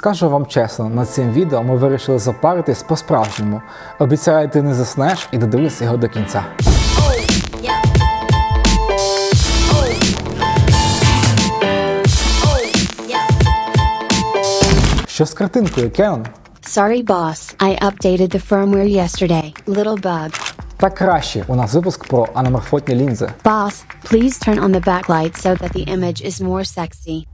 Скажу вам чесно, над цим відео ми вирішили запаритись по-справжньому. Обіцяю, ти не заснеш і додивишся його до кінця. Що з картинкою, Кеон? Sorry, boss. I updated the firmware yesterday. Little bug. Так краще. У нас випуск про аноморфотні лінзи. Boss, please turn on the backlight so that the image is more sexy.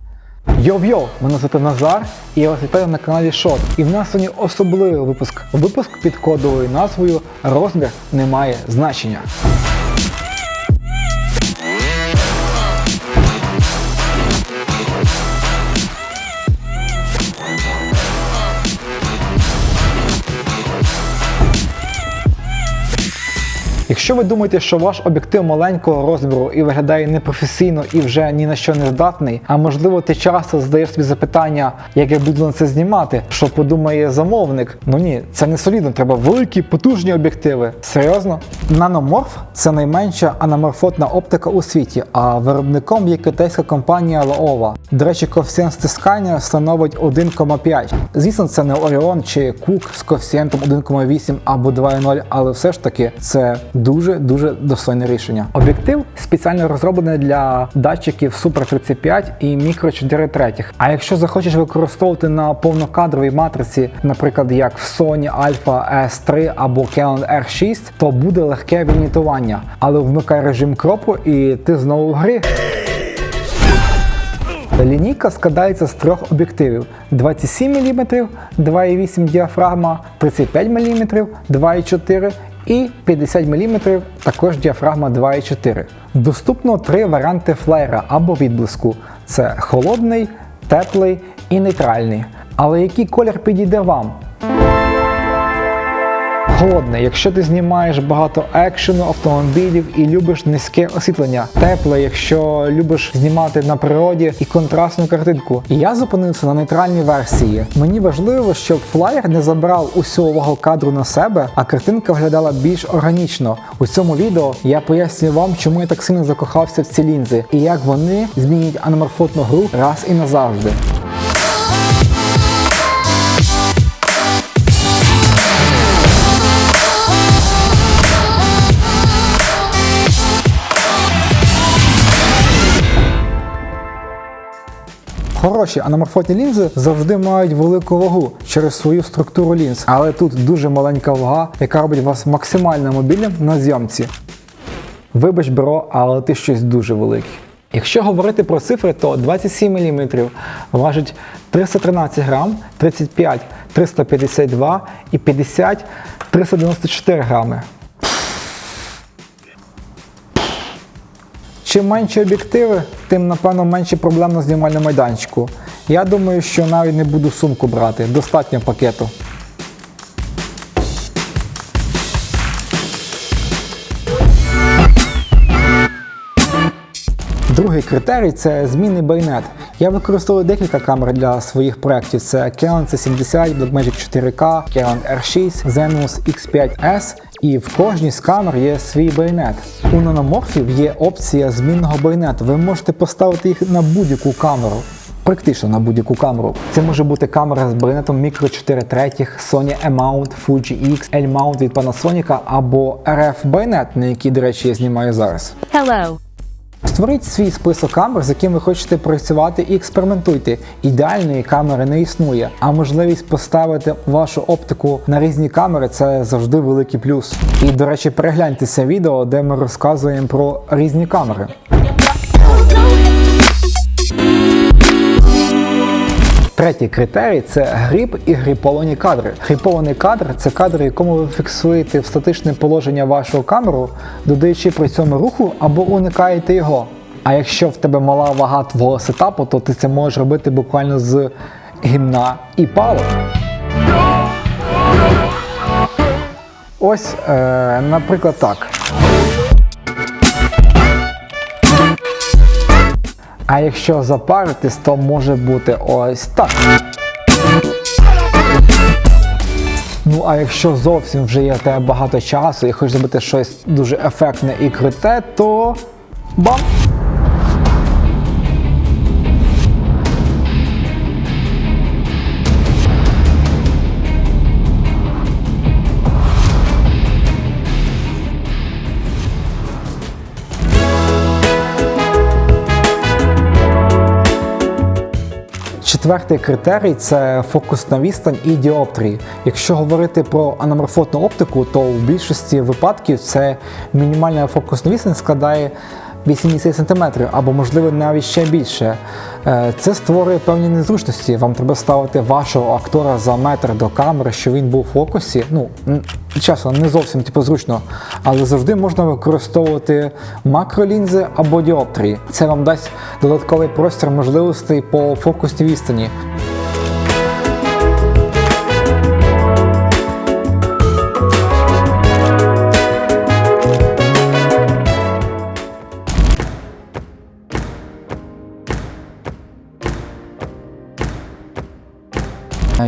Йоу-йоу! Мене звати Назар, і я вас вітаю на каналі Шот. І в нас сьогодні особливий випуск. Випуск під кодовою назвою Розмір не має значення. Якщо ви думаєте, що ваш об'єктив маленького розміру і виглядає непрофесійно і вже ні на що не здатний, а можливо ти часто задаєш собі запитання, як я буду на це знімати, що подумає замовник. Ну ні, це не солідно, треба великі потужні об'єктиви. Серйозно? Наноморф це найменша аноморфотна оптика у світі, а виробником є китайська компанія Laowa. До речі, коефіцієнт стискання становить 1,5. Звісно, це не Orion чи Cook з коефіцієнтом 1,8 або 2,0, але все ж таки це дуже дуже достойне рішення. Об'єктив спеціально розроблений для датчиків Super 35 і Micro 4 третіх. А якщо захочеш використовувати на повнокадровій матриці, наприклад, як в Sony Alpha S3 або Canon R6, то буде легке вімітування, але вмикай режим кропу і ти знову в грі. Лінійка складається з трьох об'єктивів: 27 мм, 2,8 діафрагма, 35 мм, 2,4 і 50 мм, також діафрагма 2,4. Доступно три варіанти флеєра або відблиску: це холодний, теплий і нейтральний. Але який колір підійде вам? Холодне, якщо ти знімаєш багато екшену, автомобілів і любиш низьке освітлення. Тепле, якщо любиш знімати на природі і контрастну картинку. Я зупинився на нейтральній версії. Мені важливо, щоб флаєр не забрав усю увагу кадру на себе, а картинка виглядала більш органічно. У цьому відео я поясню вам, чому я так сильно закохався в ці лінзи і як вони змінюють аноморфотну гру раз і назавжди. Хороші аноморфотні лінзи завжди мають велику вагу через свою структуру лінз, але тут дуже маленька вага, яка робить вас максимально мобільним на зйомці. Вибач, бро, але ти щось дуже велике. Якщо говорити про цифри, то 27 мм важить 313 грам, 35 352 і 50 394 грами. Чим менші об'єктиви, тим напевно менше проблем на знімальному майданчику. Я думаю, що навіть не буду сумку брати, достатньо пакету. Другий критерій це змінний байнет. Я використовую декілька камер для своїх проєктів. Це Canon C70, Blackmagic 4K, Canon R6, Zenmus X5S. І в кожній з камер є свій байнет. У наноморфів є опція змінного байнету. Ви можете поставити їх на будь-яку камеру. Практично на будь-яку камеру. Це може бути камера з байонетом Micro 4 третіх, Sony E-mount, Fuji X, L-mount від Panasonic або RF байонет, на який, до речі, я знімаю зараз. Hello. Створіть свій список камер, з яким ви хочете працювати, і експериментуйте. Ідеальної камери не існує, а можливість поставити вашу оптику на різні камери це завжди великий плюс. І, до речі, перегляньте це відео, де ми розказуємо про різні камери. Третій критерій це гріп і гріповані кадри. Гріпований кадр це кадр, якому ви фіксуєте в статичне положення вашого камеру, додаючи при цьому руху або уникаєте його. А якщо в тебе мала вага твого сетапу, то ти це можеш робити буквально з гімна і палок. Ось, е, наприклад, так. А якщо запаритись, то може бути ось так. Ну, а якщо зовсім вже є в тебе багато часу і хочеш зробити щось дуже ефектне і круте, то бам! Четвертий критерій це фокусна відстань і діоптрії. Якщо говорити про анаморфотну оптику, то в більшості випадків це мінімальна фокусна відстань складає 80 см або, можливо, навіть ще більше. Е, Це створює певні незручності. Вам треба ставити вашого актора за метр до камери, щоб він був в фокусі. Ну, чесно, не зовсім типу, зручно, але завжди можна використовувати макролінзи або діоптрії. Це вам дасть додатковий простір можливостей по фокусній відстані.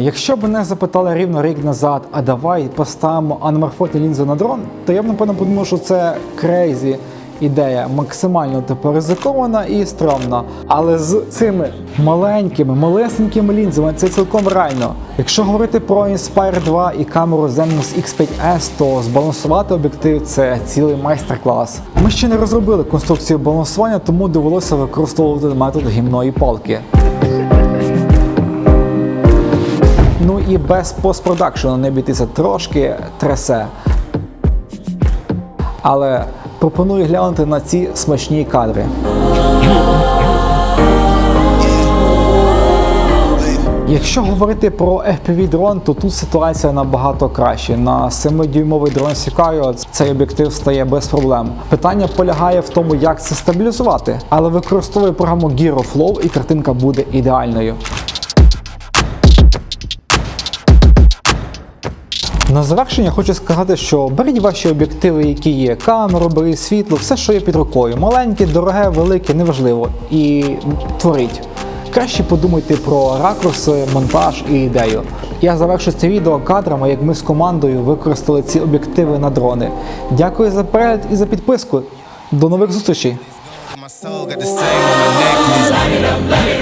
Якщо б мене запитали рівно рік назад, а давай поставимо аноморфотні лінзи на дрон, то я б напевно подумав, що це крейзі ідея, максимально типу ризикована і стрьомна. Але з цими маленькими, малесенькими лінзами це цілком реально. Якщо говорити про Inspire 2 і камеру Zenmos X5S, то збалансувати об'єктив це цілий майстер-клас. Ми ще не розробили конструкцію балансування, тому довелося використовувати метод гімної палки. І без постпродакшену не обійтися трошки тресе. Але пропоную глянути на ці смачні кадри. Якщо говорити про FPV дрон, то тут ситуація набагато краще. На 7-дюймовий дрон Sicario цей об'єктив стає без проблем. Питання полягає в тому, як це стабілізувати, але використовує програму GyroFlow і картинка буде ідеальною. На завершення хочу сказати, що беріть ваші об'єктиви, які є, камеру, беріть світло, все, що є під рукою. Маленьке, дороге, велике, неважливо. І творіть. Краще подумайте про ракурси, монтаж і ідею. Я завершу це відео кадрами, як ми з командою використали ці об'єктиви на дрони. Дякую за перегляд і за підписку. До нових зустрічей! My soul got the same on my necklace.